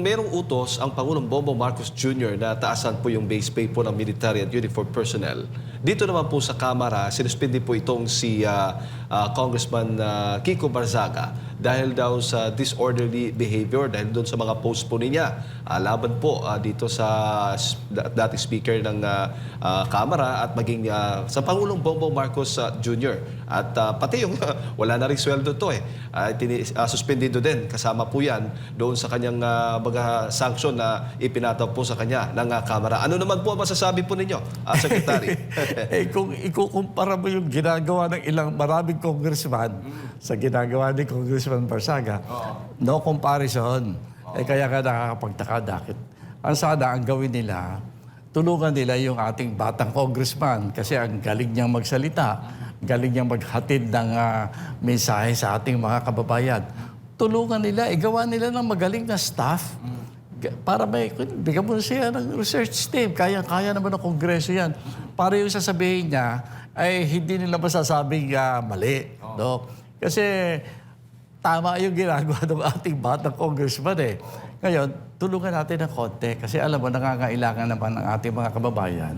merong utos ang Pangulong Bongbong Marcos Jr. na taasan po yung base pay po ng military at uniform personnel, dito naman po sa Kamara, sinuspindi po itong si ah, ah, Congressman ah, Kiko Barzaga dahil daw sa disorderly behavior, dahil doon sa mga post po niya. Ah, laban po ah, dito sa dati speaker ng ah, Kamara at maging ah, sa Pangulong Bongbong Marcos ah, Jr. At ah, pati yung wala na rin sweldo to eh. Uh, suspendido din kasama po yan doon sa kanyang ah, mga sanction na ipinataw po sa kanya ng Kamara. Ano naman po ang masasabi po ninyo, ah, Secretary? eh kung ikukumpara mo yung ginagawa ng ilang maraming congressman sa ginagawa ni Congressman Barsaga, no comparison. Eh kaya ka nakakapagtaka bakit. Ang sana ang gawin nila, tulungan nila yung ating batang congressman kasi ang galing niyang magsalita, galing niyang maghatid ng ah, mensahe sa ating mga kababayan. Tulungan nila, igawa nila ng magaling na staff. Para may, bigyan mo siya ng research team. Kaya-kaya naman ng kongreso yan. Para yung sasabihin niya, ay hindi nila masasabing ah, mali. No? Kasi tama yung ginagawa ng ating batang congressman eh. Ngayon, tulungan natin ng konti. Kasi alam mo, nangangailangan naman ng ating mga kababayan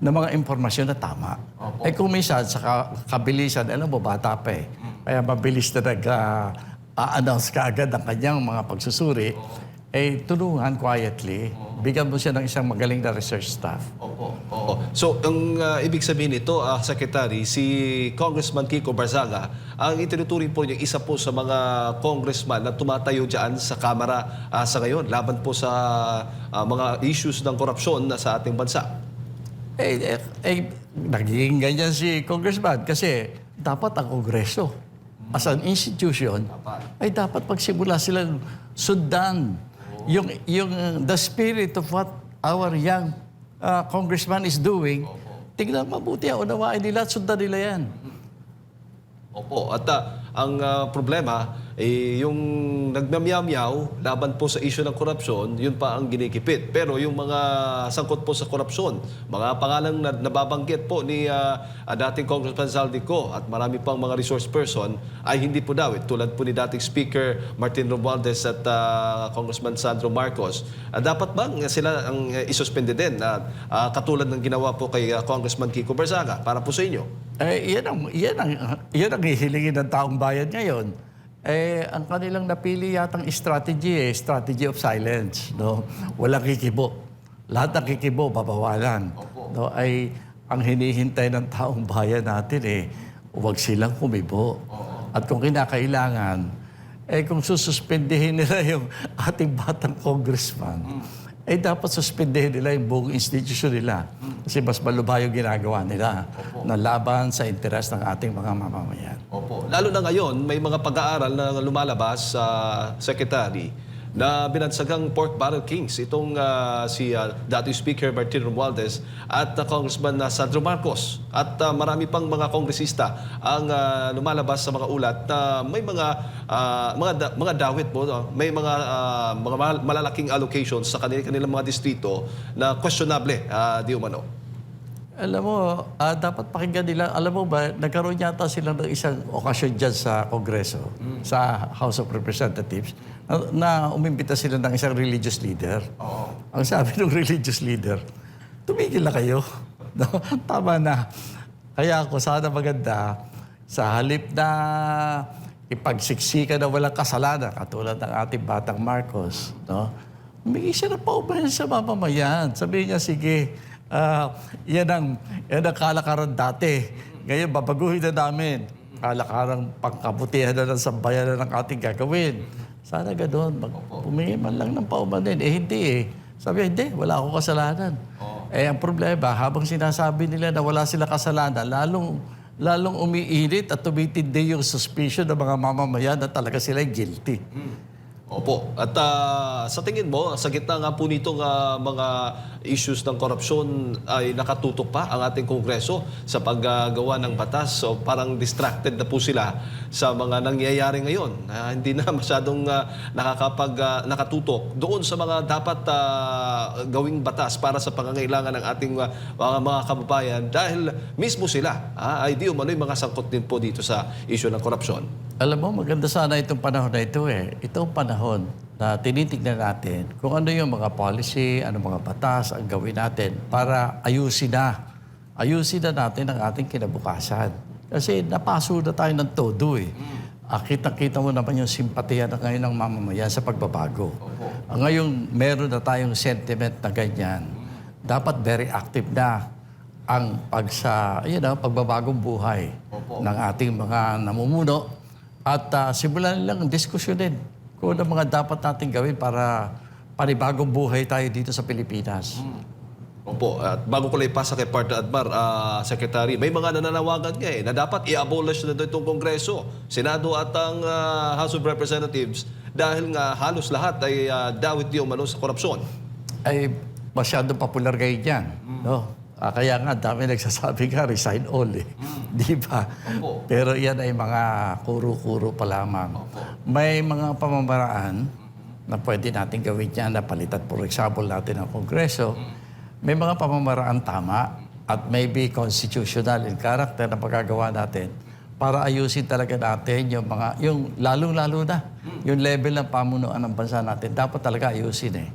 ng mga impormasyon na tama. Eh kung minsan, sa ka- kabilisan, alam mo, bata pa eh. Kaya mabilis na nag-a-announce ka agad ang kanyang mga pagsusuri. Eh, tulungan quietly. Bigyan mo siya ng isang magaling na research staff. Opo. Oo. So, ang ah, ibig sabihin nito, ah, Secretary, si Congressman Kiko Barzaga, ang itinuturing po niya isa po sa mga congressman na tumatayo dyan sa Kamara ah, sa ngayon, laban po sa ah, mga issues ng korupsyon na sa ating bansa. Eh, eh, eh, nagiging ganyan si congressman kasi dapat ang kongreso as an institution ay dapat pagsimula silang sundan yung, yung uh, the spirit of what our young uh, congressman is doing. Tignan mabuti, unawain nila at sundan nila yan. Opo. At ah, ang ah, problema, eh, yung nagmamyamyaw laban po sa issue ng korupsyon, yun pa ang ginikipit. Pero yung mga sangkot po sa korupsyon, mga pangalang na, nababanggit po ni ah, dating Congressman Zaldico at marami pang mga resource person ay hindi po daw. Tulad po ni dating Speaker Martin Romualdez at ah, Congressman Sandro Marcos. Ah, dapat bang sila ang uh, isuspende din na ah, katulad ng ginawa po kay ah, Congressman Kiko Barzaga para po sa inyo? Eh, yan ang, yan ang, yan ang hihilingin ng taong bayan ngayon. Eh, ang kanilang napili yatang strategy eh, strategy of silence. No? Walang kikibo. Lahat ng kikibo, babawalan. No? Ay, ang hinihintay ng taong bayan natin eh, huwag silang kumibo. At kung kinakailangan, eh kung sususpendihin nila yung ating batang congressman, eh dapat suspendihin nila yung buong institusyon nila. Kasi mas malubha yung ginagawa nila na laban sa interes ng ating mga mamamayan. Opo. Lalo na ngayon, may mga pag-aaral na lumalabas sa Secretary na binansagang pork barrel kings itong ah, si ah, dating Speaker Martin Romualdez at ah, Congressman na Sandro Marcos at ah, marami pang mga kongresista ang ah, lumalabas sa mga ulat na may mga ah, mga da- mga dawit po no? may mga ah, mga mal- malalaking allocations sa kanilang, kanilang mga distrito na questionable ah, di umano. Alam mo, ah, dapat pakinggan nila. Alam mo ba, nagkaroon yata sila ng isang okasyon dyan sa Kongreso, sa House of Representatives, na, na umimbita sila ng isang religious leader. Ang sabi ng religious leader, tumigil na kayo. No? Tama na. Kaya ako, sana maganda, sa halip na ipagsiksika na walang kasalanan, katulad ng ating batang Marcos, no? Humingi siya ng paubahan sa mamamayan. Sabihin niya, sige, ah, yan, ang, yan ang kalakaran dati. Ngayon, babaguhin na namin. Kalakaran pangkabutihan na ng sambayan na ng ating gagawin. Sana gano'n, mag, humingi man lang ng paubahan din. Eh, hindi eh. Sabi hindi, wala akong kasalanan. Eh, ang problema, habang sinasabi nila na wala sila kasalanan, lalong, lalong umiinit at tumitindi yung suspicion ng mga mamamayan na talaga sila guilty. Opo. At ah, sa tingin mo, sa gitna nga po nitong ah, mga issues ng korupsyon ay nakatutok pa ang ating Kongreso sa paggagawa ng batas. So parang distracted na po sila sa mga nangyayari ngayon. na hindi na masyadong ah, nakakapag ah, nakatutok doon sa mga dapat ah, gawing batas para sa pangangailangan ng ating ah, mga, mga kababayan dahil mismo sila ah, ay di umano'y mga sangkot din po dito sa issue ng korupsyon. Alam mo, maganda sana itong panahon na ito eh. Itong panahon na tinitignan natin kung ano yung mga policy, ano mga batas ang gawin natin para ayusin na. Ayusin na natin ang ating kinabukasan. Kasi napaso na tayo ng todo eh. Ah, kitang-kita mo naman yung simpatiya na ngayon ng mamamayan sa pagbabago. Ah, ngayon, meron na tayong sentiment na ganyan. Dapat very active na ang pagsa, you know, pagbabagong buhay ng ating mga namumuno at ah, simulan nilang diskusyonin kung ano mga dapat natin gawin para panibagong buhay tayo dito sa Pilipinas. Opo, at bago ko lang ipasa kay Partner Admar, ah, Secretary, may mga nananawagan nga eh, na dapat i-abolish na itong Kongreso, Senado at ang ah, House of Representatives dahil nga halos lahat ay uh, dawit di umano sa korupsyon. Ay masyadong popular ngayon yan. No? Ah, kaya nga, dami nagsasabi nga, resign all eh. Di ba? Opo. Pero yan ay mga kuro-kuro pa lamang. May mga pamamaraan na pwede natin gawin yan na palitan, for example, natin ang Kongreso. May mga pamamaraan tama at maybe constitutional in character na magagawa natin para ayusin talaga natin yung mga, yung lalong-lalo na, yung level ng pamunuan ng bansa natin, dapat talaga ayusin eh.